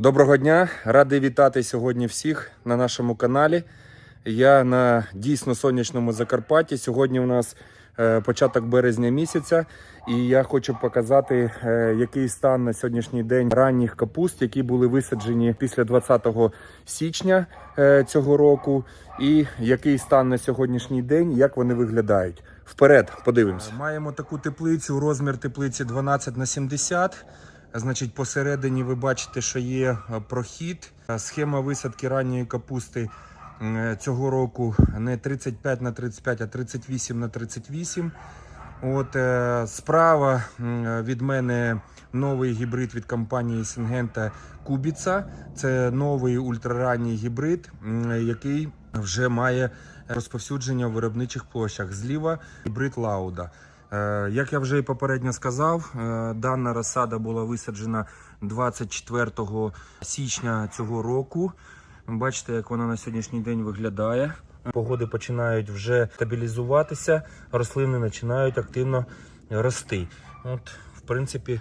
Доброго дня, радий вітати сьогодні всіх на нашому каналі. Я на дійсно сонячному Закарпатті. Сьогодні у нас е, початок березня місяця, і я хочу показати, е, який стан на сьогоднішній день ранніх капуст, які були висаджені після 20 січня е, цього року, і який стан на сьогоднішній день, як вони виглядають. Вперед, подивимося. Маємо таку теплицю, розмір теплиці 12 на 70. Значить, посередині ви бачите, що є е, прохід. Е, Схема висадки ранньої капусти е, цього року не 35 на 35, а 38 на 38. От справа від мене новий гібрид від компанії Сингента Кубіца. Це новий ультраранній гібрид, який вже має розповсюдження в виробничих площах. Зліва гібрид Лауда. Е, Як я вже і попередньо сказав, е, дана розсада була висаджена 24 січня цього року. Bачите, як вона на сьогоднішній день виглядає. Погоди починають вже стабілізуватися, рослини починають активно рости. От, в принципі,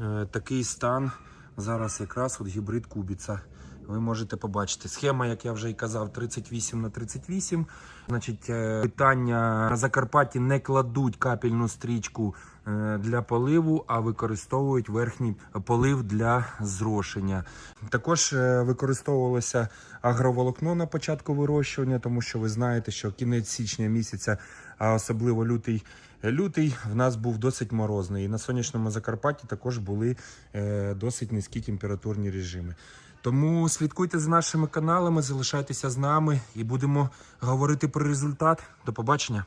е, такий стан зараз якраз от гібрид кубіца. Ви можете побачити. Схема, як я вже і казав, 38 на 38. Значить, е, питання на Закарпатті не кладуть капельну стрічку е, для поливу, а використовують верхній полив для зрошення. Також е, використовувалося агроволокно на початку вирощування, тому що ви знаєте, що кінець січня місяця, а особливо лютий. Лютий в нас був досить морозний, і на сонячному Закарпатті також були досить низькі температурні режими. Тому слідкуйте за нашими каналами, залишайтеся з нами і будемо говорити про результат. До побачення.